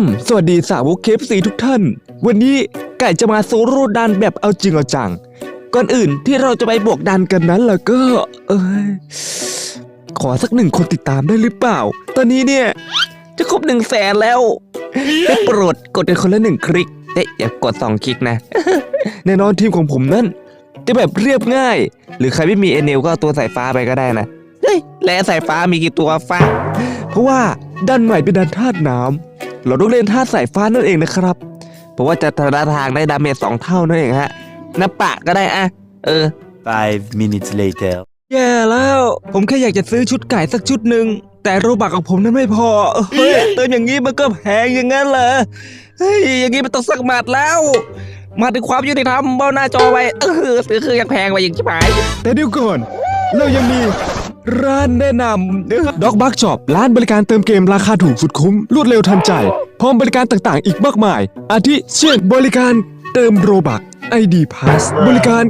ม สวัสดีสาวกเคฟซีทุกท่าน วันนี้ไก่จะมาโซโล่ดันแบบเอาจริงเอาจัง ก่อนอื่นที่เราจะไปบวกดันกันนั้นแล้วก็ เอยขอสักหนึ่งคนติดตามได้หรือเปล่า ตอนนี้เนี่ย จะครบหนึ่งแสนแล้วได้โปรดกดกันคนละหนึ่งคลิกเอ๊ะอย่ากดสองคลิกนะ แน่นอนทีมของผมนั่น จะแบบเรียบง่าย หรือใครไม่มีเอเนลก็เอาตัวสายฟ้าไปก็ได้นะเฮ้ยและสายฟ้ามีกี่ตัวฟ้า เพราะว่าด้านใหม่เป็นด้านธาตุน้ำ เราต้องเล่นธาตุสายฟ้านั่นเองนะครับ เพราะว่าจะทาทางได้ดาเมจสองเท่านั่นเองฮะนับปะก็ได้อะเออ Five minutes later. แย่แล้ว ผมแค่อยากจะซื้อชุดไก่สักชุดหนึ่งแต่โรบักของผมนั้นไม่พอเฮ้ยเติมอย่างนี้มันก็แพงอย่างนั้นเหรอเฮ้ยอย่างนี้มันต้องสักหมัดแล้ว มาถึงความยุติธรรมเบ้าหน้าจอไว้เออซื้อคือยังแพงไปอย่างชิบหายแต่เดี๋ยวก่อนเรายังมี ร้านแนะนำด็อกบักช็อปร้านบริการเติมเกมราคาถูกสุดคุ้ม รวดเร็วทันใจ พร้อมบริการต่างๆ อีกมากมาย อาทิเช่นบริการเติมโรบัก ID Pass บริการ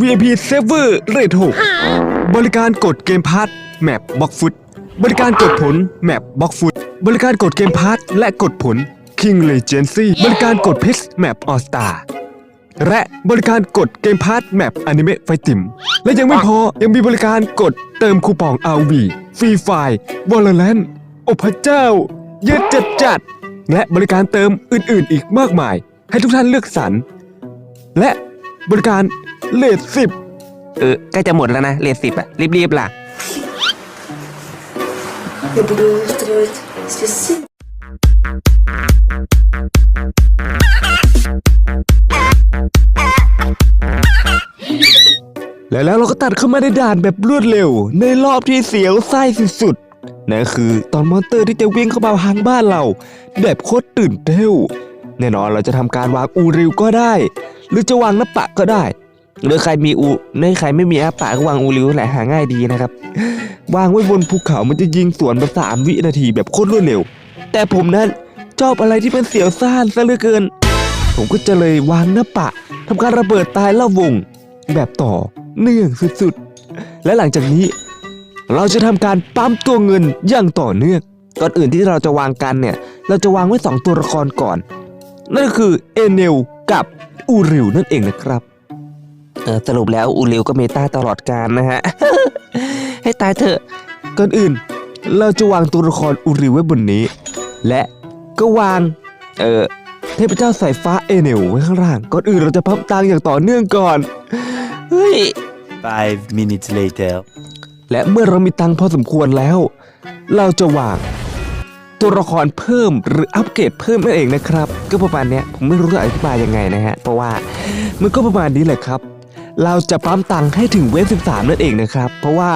VIP Server Rate 6บริการกดเกมพาร์ทแมปบล็อกฟุตบริการกดผลแมปบล็อกฟุตบริการกดเกมพาร์ทและกดผล King Legacy บริการกดพิสแมปออสตา และบริการกดเกมพาร์ทแมปอนิเมะไฟติมและยังไม่พอยังมีบริการกดเติมคูปอง RV ฟรีไฟวอลเลนโอ้พระเจ้า เยอะจัดจัดๆและบริการเติมอื่นๆ อีกมากมาย ให้ทุกท่านเลือกสรร และบริการเลทสิบ เออใกล้จะหมดแล้วนะเลทสิบอะรีบๆล่ะ Я буду устраивать здесь และแล้วเราก็ตัดเข้ามาในด่านแบบรวดเร็ว ในรอบที่เสียวไส้สุดๆนั่นคือตอนมอนเตอร์ที่จะวิ่งเข้ามาทางบ้านเรา แบบโคตรตื่นเต้นแน่นอนเราจะทำการวางอูริวก็ได้ หรือจะวางน้ำปะก็ได้หรือใครมีอูในใครไม่มีอาปะก็วางอูริวแหละหาง่ายดีนะครับ วางไว้บนภูเขามันจะยิงสวนแบบสามวินาทีแบบโคตรรวดเร็ว แต่ผมนั้นชอบอะไรที่เป็นเสียวซ่านซะเหลือเกิน ผมก็จะเลยวางหน้าปะทำการระเบิดตายเล่าวง แบบต่อ เนื่องสุดๆ และหลังจากนี้ เราจะทำการปั๊มตัวเงินอย่างต่อเนื่อง ก่อนอื่นที่เราจะวางกันเนี่ย เราจะวางไว้สองตัวละครก่อน นั่นก็คือเอเนลกับอูริวนั่นเองนะครับสรุปแล้วอูริวก็เมตาตลอดการนะฮะ ให้ตายเถอะ ก่อนอื่น เราจะวางตัวละครอูริวไว้บนนี้ และก็วาง เออเทพเจ้าสายฟ้าเอเนลไว้ข้างล่าง ก่อนอื่นเราจะพับตังอย่างต่อเนื่องก่อน เฮ้ย Five minutes later. และเมื่อเรามีตังค์พอสมควรแล้ว เราจะวางตัวละครเพิ่มหรืออัปเกรดเพิ่มนั่นเองนะครับ ก็ประมาณเนี้ยผมไม่รู้จะอธิบายยังไงนะฮะ เพราะว่ามันก็ประมาณนี้แหละครับ เราจะปั๊มตังค์ให้ถึงเวฟ13 นั่นเองนะครับ เพราะว่า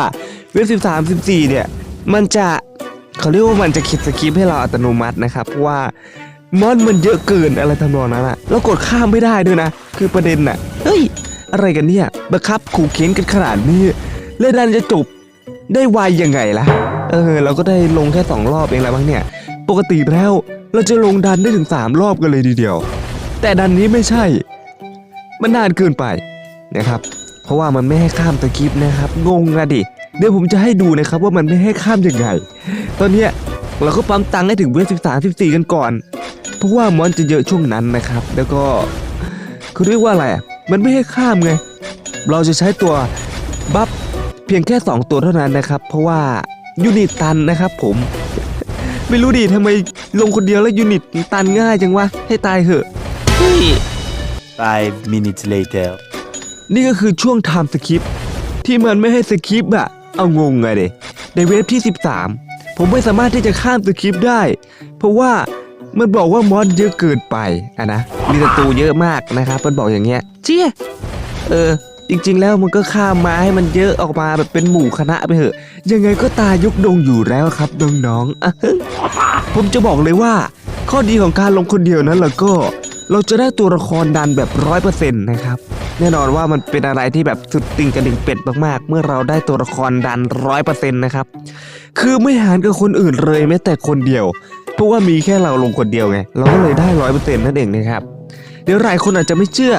เวฟ13 14 เนี่ย มันจะเขาเรียกว่ามันจะคิดสคริปต์ให้เราอัตโนมัตินะครับ เพราะว่ามอนมันเยอะเกินอะไรทำนองนั้นอะแล้วกดข้ามไม่ได้ด้วยนะ คือประเด็นน่ะเฮ้ย อะไรกันเนี่ยบังคับขู่เข็นกันขนาดนี้เล่นดันจะจบได้ไวยังไงล่ะ เออ เราก็ได้ลงแค่สองรอบเองแล้วบ้างเนี่ย ปกติแล้วเราจะลงดันได้ถึงสามรอบกันเลยทีเดียว แต่ดันนี้ไม่ใช่ มันนานเกินไปนะครับ เพราะว่ามันไม่ให้ข้ามตะกิปนะครับ งงอะดิ เดี๋ยวผมจะให้ดูนะครับว่ามันไม่ให้ข้ามยังไง ตอนเนี้ยเราก็ปั๊มตังค์ให้ถึงเวฟสิบสามสิบสี่กันก่อน เพราะว่ามอนจะเยอะช่วงนั้นนะครับ แล้วก็คือเรียกว่าอะไรอะ มันไม่ให้ข้ามไง เราจะใช้ตัวบัฟเพียงแค่ 2 ตัวเท่านั้นนะครับ เพราะว่ายูนิตตันนะครับผม ไม่รู้ดิทำไมลงคนเดียวแล้วยูนิตตันง่ายจังวะ ให้ตายเหอะเฮ้ย Five minutes later. นี่ก็คือช่วงไทม์สคริปที่มันไม่ให้สคริปอะเอางงไงเดในเวฟที่ 13 ผมไม่สามารถที่จะข้ามสคริปได้ เพราะว่า มันบอกว่ามอนเยอะเกินไปอะนะมีศัตรูเยอะมากนะครับมันบอกอย่างเงี้ยเจี๊ยเออจริงๆแล้วมันก็ข้ามมาให้มันเยอะออกมาแบบเป็นหมู่คณะไปเถอะ ยังไงก็ตายยกดงอยู่แล้วครับน้องๆอะฮึผมจะบอกเลยว่า ข้อดีของการลงคนเดียวนั้นแล้วก็เราจะได้ตัวละครดันแบบร้อยเปอร์เซ็นต์นะครับแน่นอนว่ามันเป็นอะไรที่แบบสุดติ่งกระดิ่งเป็ดมากๆ เมื่อเราได้ตัวละครดันร้อยเปอร์เซ็นต์นะครับ คือไม่หารกับคนอื่นเลยแม้แต่คนเดียว เพราะว่ามีแค่เราลงคนเดียวไง เราก็เลยได้ร้อยเปอร์เซ็นต์นั่นเองนะครับ เดี๋ยวหลายคนอาจจะไม่เชื่อ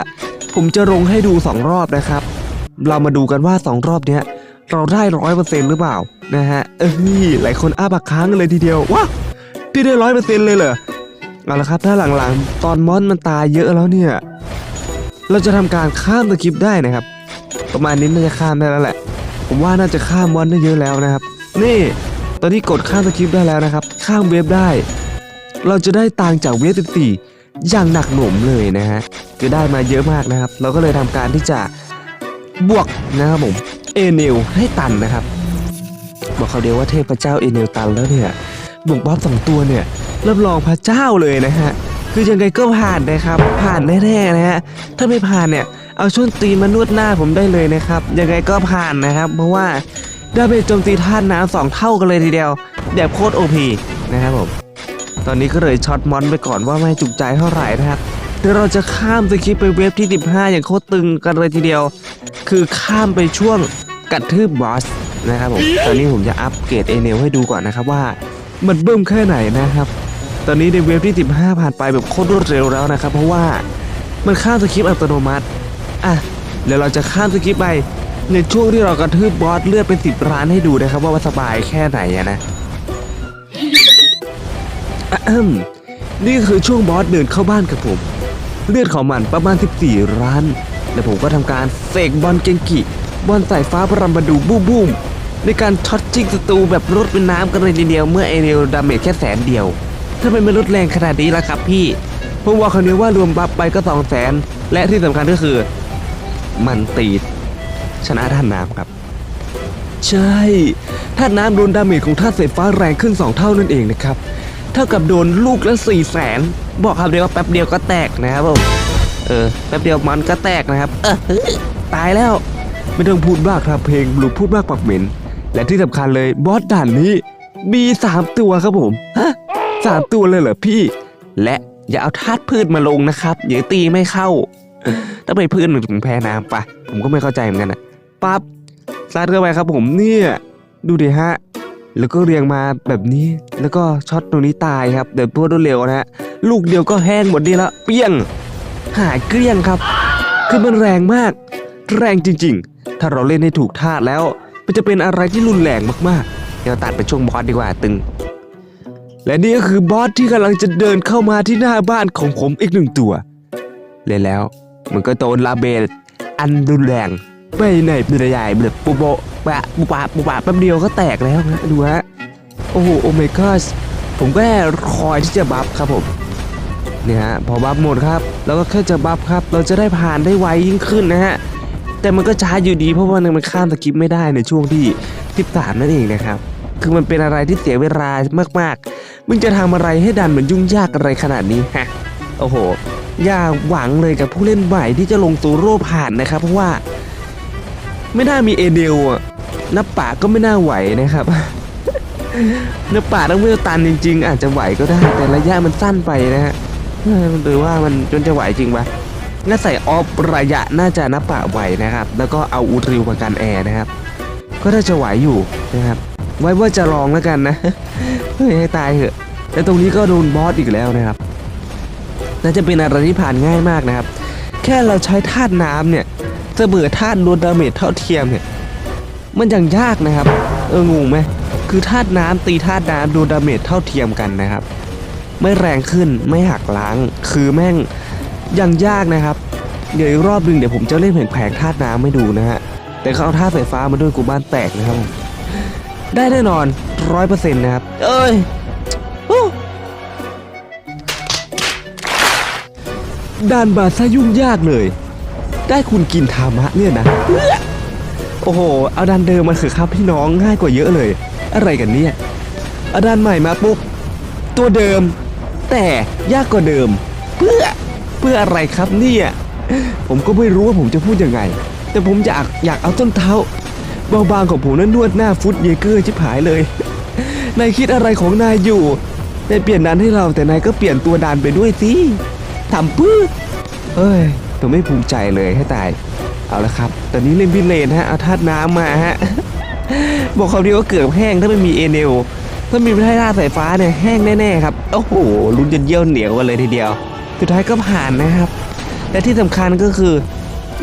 ผมจะลงให้ดูสองรอบนะครับ เรามาดูกันว่าสองรอบเนี้ยเราได้ร้อยเปอร์เซ็นต์หรือเปล่านะฮะ เอ้ยหลายคนอ้าปากค้างกันเลยทีเดียวว้าพี่ได้ร้อยเปอร์เซ็นต์เลยเหรอเอาละครับถ้าหลังๆ ตอนมอนมันตายเยอะแล้วเนี่ย เราจะทำการข้ามสคริปได้นะครับ ประมาณนี้น่าจะข้ามได้แล้วแหละ ผมว่าน่าจะข้ามมอนได้เยอะแล้วนะครับ นี่ ตอนนี้กดข้ามสคริปต์ได้แล้วนะครับ ข้ามเวฟได้ เราจะได้ตังจากเวฟ14อย่างหนักหน่วงเลยนะฮะจะได้มาเยอะมากนะครับ เราก็เลยทำการที่จะบวกนะครับผมเอเนลให้ตันนะครับ บอกเขาเดียวว่าเทพเจ้าเอเนลตันแล้วเนี่ยบวกบัฟสองตัวเนี่ยรับรองพระเจ้าเลยนะฮะคือยังไงก็ผ่านนะครับ ผ่านแน่ๆนะฮะถ้าไม่ผ่านเนี่ยเอาช่วงตีนมานวดหน้าผมได้เลยนะครับยังไงก็ผ่านนะครับ เพราะว่า ดาเมจโจมตีท่านน้ำสองเท่ากันเลยทีเดียว แบบโคตรโอพีนะครับผม ตอนนี้ก็เลยช็อตมอนไปก่อนว่าไม่จุกใจเท่าไหร่นะครับเดี๋ยวเราจะข้ามสคริปไปเว็บที่ 15 อย่างโคตรตึงกันเลยทีเดียว คือข้ามไปช่วงกระทืบบอสนะครับผมตอนนี้ผมจะอัปเกรดเอเนลให้ดูก่อนนะครับว่า มันเบิ่มแค่ไหนนะครับ ตอนนี้ในเว็บที่ 15 ผ่านไปแบบโคตรรวดเร็วแล้วนะครับ เพราะว่ามันข้ามสคริปอัตโนมัติอะเดี๋ยวเราจะข้ามสคริปไป ในช่วงที่เรากระทืบบอสเลือดเป็น10ร้านให้ดูนะครับ ว่ามันสบายแค่ไหนอะนะอะแอมนี่คือช่วงบอสเดินเข้าบ้านกับผม เลือดของมันประมาณ 14ล้าน และผมก็ทำการเสกบอลเกงกิบอลสายฟ้าพรัมบดูบูมบูมในการช็อตจิงศัตรูแบบรถเป็นน้ำกันเลยทีเดียวเมื่อเอเนลดาเมจแค่แสนเดียวทำไมมันลดแรงขนาดนี้ล่ะครับพี่ ผมว่าคนนี้ว่ารวมบัฟไปก็สองแสนและที่สำคัญก็คือ มันตี ชนะท่านน้ำครับ ใช่ท่านน้ำโดนดาเมจของท่านสายฟ้าแรงขึ้น 2 เท่านั่นเองนะครับ เท่ากับโดนลูกละ4ี่แสนบอกคำเดียวว่าแป๊บเดียวก็แตกนะครับผมเออแป๊บเดียวมันก็แตกนะครับ เออตายแล้ว ไม่ต้องพูดมากครับเพลงบลูพูดมากปากเหม็น และที่สำคัญเลยบอสด่านนี้มีสามตัวครับผมฮะสามตัวเลยเหรอพี่ และอย่าเอาธาตุพืชมาลงนะครับเดี๋ยวตีไม่เข้าถ้าไปพืชหนึ่งถึงแพ้น้ำปะผมก็ไม่เข้าใจเหมือนกันนะ ปั๊บซัดเข้าไปครับผมเนี่ยดูดิฮะ แล้วก็เรียงมาแบบนี้ แล้วก็ช็อตตรงนี้ตายครับเดี๋ยวตัวรวดเร็วนะฮะ ลูกเดียวก็แห้งหมดดีแล้วเปี้ยง หายเกลี้ยงครับ คือมันแรงมาก แรงจริง ๆ ถ้าเราเล่นให้ถูกท่าแล้ว มันจะเป็นอะไรที่รุนแรงมากๆ เดี๋ยวตัดไปช่วงบอสดีกว่าตึง และนี่ก็คือบอสที่กำลังจะเดินเข้ามาที่หน้าบ้านของผมอีกหนึ่งตัว เลยแล้ว มันก็โดนลาเบลอันรุนแรง ไปไหนเป็นใหญ่แบบปุโบะปะปุปะปุปะแป๊บเดียวก็แตกแล้วนะดูฮะโอ้โหโอเมก้าผมก็แค่คอยที่จะบัฟครับผมเนี่ยฮะพอบัฟหมดครับแล้วก็แค่จะบัฟครับ เราจะได้ผ่านได้ไวยิ่งขึ้นนะฮะแต่มันก็ช้าอยู่ดีเพราะว่ามันข้ามสกิปไม่ได้ในช่วงที่13นั่นเองนะครับคือมันเป็นอะไรที่เสียเวลามากๆ มึงจะทำอะไรให้ดันมันยุ่งยากอะไรขนาดนี้ฮะโอ้โห อย่าหวังเลยกับผู้เล่นใหม่ที่จะลงโซโล่ผ่านนะครับ เพราะว่า ไม่น่ามีเอเดลอะนับป่าก็ไม่น่าไหวนะครับนับป่าต้องเวลตันจริง ๆ อาจจะไหวก็ได้ แต่ระยะมันสั้นไปนะฮะหรือว่ามันจนจะไหวจริงปะงั้นใส่ออฟระยะน่าจะนับป่าไหวนะครับ แล้วก็เอาอูทริวมากันแอร์นะครับ ก็น่าจะไหวอยู่นะครับ ไว้ว่าจะลองแล้วกันนะเฮ้ยให้ตายเถอะแต่ตรงนี้ก็โดนบอสอีกแล้วนะครับน่าจะเป็นอะไรที่ผ่านง่ายมากนะครับ แค่เราใช้ธาตุน้ำเนี่ย เสมอธาตุโดนดาเมจเท่าเทียมเนี่ยมันยังยากนะครับ เอองงไหมคือธาตุน้ำตีธาตุน้ำโดนดาเมจเท่าเทียมกันนะครับ ไม่แรงขึ้นไม่หักล้าง คือแม่งยังยากนะครับ เดี๋ยวอีกรอบหนึงเดี๋ยวผมจะเล่นแผงธาตุน้ำให้ดูนะฮะแต่เขาเอาธาตุไฟฟ้ามาด้วยกูบ้านแตกนะครับ ได้แน่นอนร้อยเปอร์เซ็นต์นะครับ เอ้ยด่านบาดซะยุ่งยากเลย ได้คุณกินธามะเนี่ยนะ โอ้โหเอาดันเดิมมาเถอครับพี่น้องง่ายกว่าเยอะเลย อะไรกันเนี่ยเอาดันใหม่มาปุ๊บตัวเดิม แต่ยากกว่าเดิม เพื่อเพื่ออะไรครับเนี่ยผมก็ไม่รู้ว่าผมจะพูดยังไง แต่ผมอยากอยากเอาต้นเท้าบางๆของผมนั้นนวดหน้าฟุตเยเกอร์ชิบหายเลยนายคิดอะไรของนายอยู่นายเปลี่ยนดันให้เราแต่นายก็เปลี่ยนตัวดันไปด้วยสิทำปื้อเอ้ย ผมไม่ภูมิใจเลยให้ตาย เอาละครับ ตอนนี้เล่นพิเลนฮะ เอาธาตุน้ำมาฮะ บอกเขาดีว่าเกือบแห้งถ้าไม่มีเอเนลถ้ามีไม่ได้ธาตุสายฟ้าเนี่ยแห้งแน่ๆครับ โอ้โหลุ้นจนเยี่ยวเหนียวกันเลยทีเดียว สุดท้ายก็ผ่านนะครับ และที่สำคัญก็คือ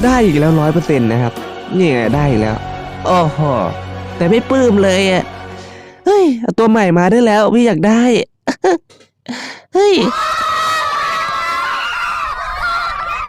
ได้อีกแล้วร้อยเปอร์เซ็นต์นะครับ นี่ไงได้อีกแล้วโอ้โหแต่ไม่ปลื้มเลยอะ เฮ้ยเอาตัวใหม่มาได้แล้วพี่อยากได้ เฮ้ย